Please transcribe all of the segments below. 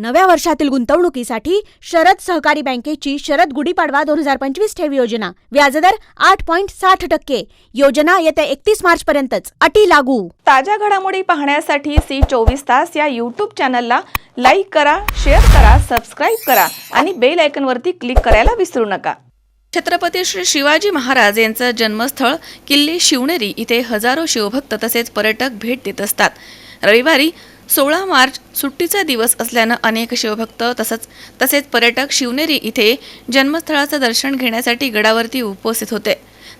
नव्या वर्षातील गुंतवणुकीसाठी शरद सहकारी बँकेची शरद गुढीपाडवा दोन हजार पंचवीस ठेव योजना. व्याजदर आठ पॉईंट साठ टक्के. योजना येत्या एकतीस मार्च पर्यंतच अटी लागू. ताज्या घडामोडी पाहण्यासाठी सी चोवीस तास या यूट्यूब चॅनलला लाईक करा शेअर करा सबस्क्राईब करा आणि बेल आयकॉनवरती क्लिक करायला विसरू नका. छत्रपती श्री शिवाजी महाराज यांचं जन्मस्थळ किल्ले शिवनेरी इथे हजारो शिवभक्त तसेच पर्यटक भेट देत असतात. रविवारी सोळा मार्च सुट्टीचा दिवस असल्यानं अनेक शिवभक्त तसंच तसेच पर्यटक शिवनेरी इथे जन्मस्थळाचं दर्शन घेण्यासाठी गडावरती उपस्थित होते.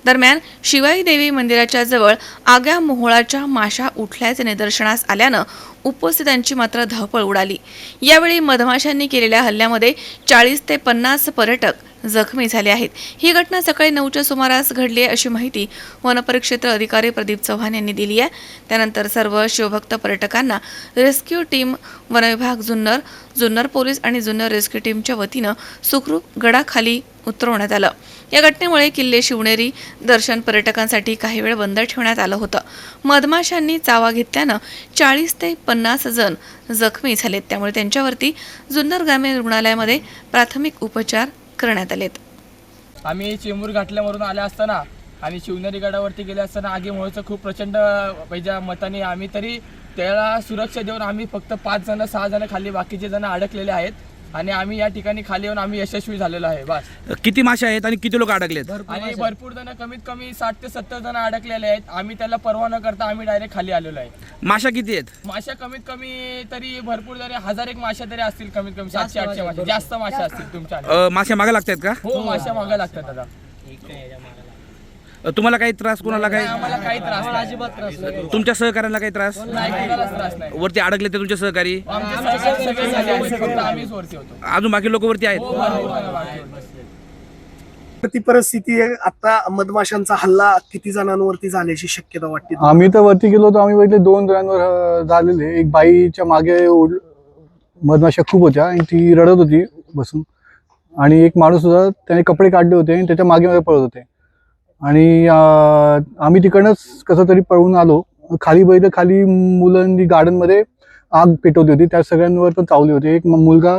दरम्यान शिवाई देवी मंदिराच्या जवळ आग्या मोहोळाच्या माशा उठल्याचे निदर्शनास आल्यानं उपस्थितांची मात्र धावपळ उडाली. यावेळी मधमाशांनी केलेल्या हल्ल्यामध्ये चाळीस ते पन्नास पर्यटक जखमी झाले आहेत. ही घटना सकाळी नऊच्या सुमारास घडली आहे अशी माहिती वनपरिक्षेत्र अधिकारी प्रदीप चव्हाण यांनी दिली आहे. त्यानंतर सर्व शिवभक्त पर्यटकांना रेस्क्यू टीम वनविभाग जुन्नर जुन्नर पोलीस आणि जुन्नर रेस्क्यू टीमच्या वतीनं सुखरूप गडाखाली उतरवण्यात आलं. या घटनेमुळे किल्ले शिवनेरी दर्शन पर्यटकांसाठी काही वेळ बंद ठेवण्यात आलं होतं. मधमाशांनी चावा घेतल्यानं चाळीस ते पन्नास जण जखमी झालेत. त्यामुळे त्यांच्यावरती जुन्नर ग्रामीण रुग्णालयामध्ये प्राथमिक उपचार करण्यात आलेत. आम्ही चेंबूर घाटल्यावरून आले असताना आणि शिवनेरी गडावरती गेले असताना आगीमुळेचं खूप प्रचंड पाहिजे मताने आम्ही तरी त्याला सुरक्षा देऊन आम्ही फक्त पाच जण सहा जण खाली बाकीचे जण अडकलेले आहेत. आणि आम्ही या ठिकाणी खाली येऊन आम्ही यशस्वी झालेलो आहे बस. किती मासे आहेत आणि किती लोक अडकलेत? आणि भरपूर जण कमीत कमी साठ ते सत्तर जण अडकलेले आहेत. आम्ही त्याला परवा न करता आम्ही डायरेक्ट खाली आलेलो आहे. माशा किती आहेत? माश्या कमीत कमी तरी भरपूर जरी हजार एक माश्या तरी असतील कमीत कमी सातशे आठशे माश्या जास्त माश्या असतील तुमच्या अ, मासे मागे लागतात का? हो माश्या मागा लागतात दादा तुम्हाला काही त्रास कोणाला काही? आम्हाला काही त्रास नाही. अजिबात त्रास नाही. तुमच्या सहकार्याला काही त्रास? नाही कोणालाच त्रास नाही. वरती अडकले ते तुमचे सहकारी? आमचे सहकारी सगळे झाले आहेत, फक्त आम्हीच वरती होतो. अजून बाकी लोक वरती आहेत? तर ती परिस्थिती आहे. आता मधमाशांचा हल्ला किती जणांवरती झाल्याची शक्यता वाटते आम्ही तर वरती गेलो होतो. आम्ही बघितले दोन जणांवर अं, झालेले. एक बाईच्या मागे ओढ मधमाशा खूप होत्या. आणि ती रडत होती बसून. आणि एक माणूस होता त्याने कपडे काढले होते आणि त्याच्यामागे मागे पळत होते. आणि आम्ही तिकडनंच कसं तरी पळून आलो. खाली बघितलं खाली मुलांनी गार्डनमध्ये आग पेटवली होती. त्या सगळ्यांवर पण चावली होती. एक मुलगा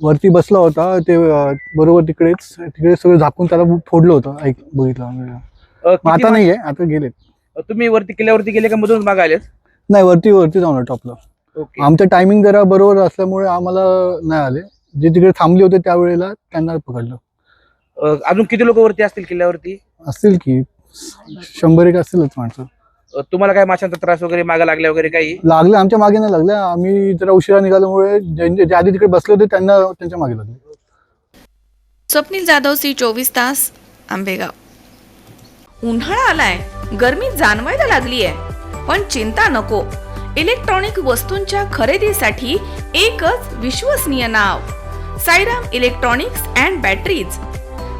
वरती बसला होता. ते बरोबर तिकडेच तिकडे सगळं झाकून त्याला फोडलं होतं. ऐक बघितलं. आता नाहीये. आता गेलेत. तुम्ही वरती किल्ल्यावरती गेले का? मधून मागे आलेत? नाही वरती वरती जाऊन टॉपला. आमचं टायमिंग जरा बरोबर असल्यामुळे आम्हाला नाही आले. जे तिकडे थांबले होते त्यावेळेला त्यांना पकडलं. अजून किती लोक वरती असतील किल्ल्यावरती? असतील की. शंभर एक असतीलच माणसं. अ, तुम्हाला काय माशांचा त्रास वगैरे मागे लागल्या वगैरे काही? लागले आमच्या मागे नाही लागले आम्ही जरा उशिरा निघाल्यामुळे ज्यांचे जे आधी तिकडे बसले होते त्यांना त्यांच्या मागे लागले. स्वप्नील जाधव सी चोवीस तास आंबेगाव. उन्हाळा आलाय. गरमी जाणवायला लागली आहे पण चिंता नको. इलेक्ट्रॉनिक वस्तूंच्या खरेदीसाठी एकच विश्वसनीय नाव. Sairam electronics and batteries.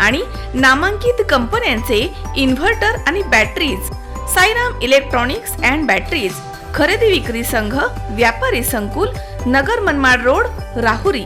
आणि नामांकित कंपन्यांचे इन्व्हर्टर आणि batteries Sairam electronics and batteries खरेदी विक्री संघ व्यापारी संकुल नगर मनमाड रोड राहुरी.